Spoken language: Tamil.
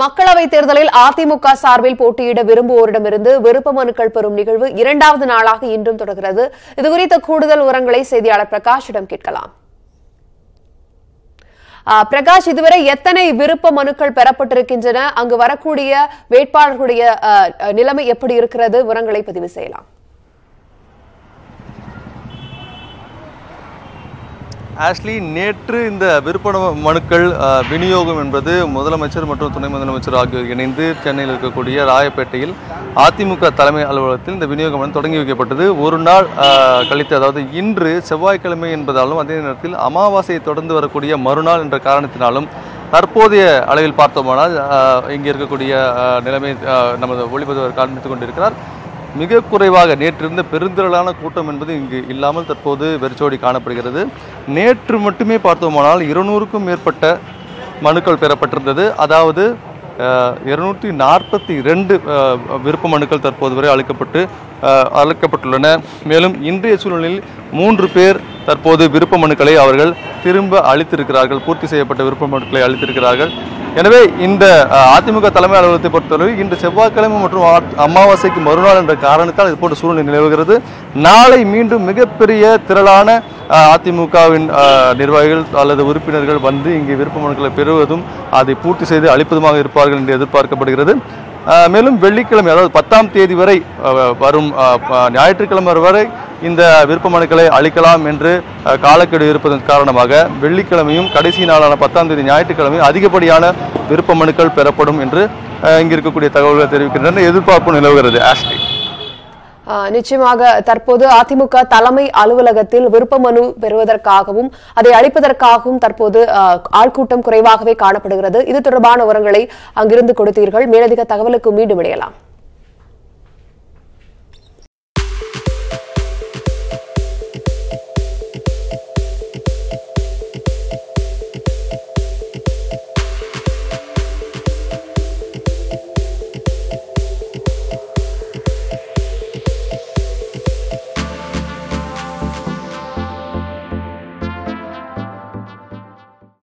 மக்களவைத் தேர்தலில் அதிமுக சார்பில் போட்டியிட விரும்புவோரிடமிருந்து விருப்ப மனுக்கள் பெறும் நிகழ்வு இரண்டாவது நாளாக இன்றும் தொடர்கிறது. இதுகுறித்த கூடுதல் உரங்களை செய்தியாளர் பிரகாஷிடம் கேட்கலாம். பிரகாஷ் இதுவரை எத்தனை விருப்ப மனுக்கள் பெறப்பட்டிருக்கின்றன? அங்கு வரக்கூடிய வேட்பாளர்களுடைய நிலைமை எப்படி இருக்கிறது? விவரங்களை பதிவு செய்யலாம். ஆஷ்லி நேற்று இந்த விற்பன மனுக்கள் விநியோகம் என்பது முதலமைச்சர் மற்றும் துணை முதலமைச்சர் ஆகியோர் இணைந்து சென்னையில் இருக்கக்கூடிய ராயப்பேட்டையில் அதிமுக தலைமை அலுவலகத்தில் இந்த விநியோகம் வந்து தொடங்கி வைக்கப்பட்டது. ஒரு நாள் கழித்து அதாவது இன்று செவ்வாய்க்கிழமை என்பதாலும் அதே நேரத்தில் அமாவாசையை தொடர்ந்து வரக்கூடிய மறுநாள் என்ற காரணத்தினாலும் தற்போதைய அளவில் பார்த்தோமானால் இங்கே இருக்கக்கூடிய நிலைமை நமது ஒளிப்பதிவர் காண்பித்துக் கொண்டிருக்கிறார். மிக குறைவாக நேற்றிருந்த பெருந்திரளான கூட்டம் என்பது இங்கு இல்லாமல் தற்போது வெறிச்சோடி காணப்படுகிறது. நேற்று மட்டுமே பார்த்தோமானால் இருநூறுக்கும் மேற்பட்ட மனுக்கள் பெறப்பட்டிருந்தது. அதாவது இருநூற்றி நாற்பத்தி ரெண்டு விருப்ப மனுக்கள் தற்போது வரை அளிக்கப்பட்டு அளிக்கப்பட்டுள்ளன. மேலும் இன்றைய சூழ்நிலையில் மூன்று பேர் தற்போது விருப்ப மனுக்களை அவர்கள் திரும்ப அளித்திருக்கிறார்கள் பூர்த்தி செய்யப்பட்ட விருப்ப மனுக்களை அளித்திருக்கிறார்கள். எனவே இந்த அதிமுக தலைமை அலுவலகத்தை பொறுத்தவரை இன்று செவ்வாய்க்கிழமை மற்றும் அமாவாசைக்கு மறுநாள் என்ற காரணத்தால் இது போன்ற சூழ்நிலை நிலவுகிறது. நாளை மீண்டும் மிகப்பெரிய திரளான அதிமுகவின் நிர்வாகிகள் அல்லது உறுப்பினர்கள் வந்து இங்கே விருப்ப மனுக்களை பெறுவதும் அதை பூர்த்தி செய்து அளிப்பதுமாக இருப்பார்கள் என்று எதிர்பார்க்கப்படுகிறது. மேலும் வெள்ளிக்கிழமை அதாவது பத்தாம் தேதி வரை வரும் ஞாயிற்றுக்கிழமை வரை இந்த விருப்ப மனுக்களை அளிக்கலாம் என்று அஹ், காலக்கெடு இருப்பதன் காரணமாக வெள்ளிக்கிழமையும் கடைசி நாளான பத்தாம் தேதி ஞாயிற்றுக்கிழமையும் அதிகப்படியான விருப்ப மனுக்கள் பெறப்படும் என்று அஹ், இங்கு இருக்கக்கூடிய தகவல்கள் தெரிவிக்கின்றன. எதிர்பார்ப்பு நிலவுகிறது. ஆஷ்லி நிச்சயமாக தற்போது அதிமுக தலைமை அலுவலகத்தில் விருப்ப மனு பெறுவதற்காகவும் அதை அளிப்பதற்காகவும் தற்போது ஆள்கூட்டம் குறைவாகவே காணப்படுகிறது. இது தொடர்பான உரங்களை அங்கிருந்து கொடுத்தீர்கள். மேலதிக தகவலுக்கு மீண்டும் இணையலாம்.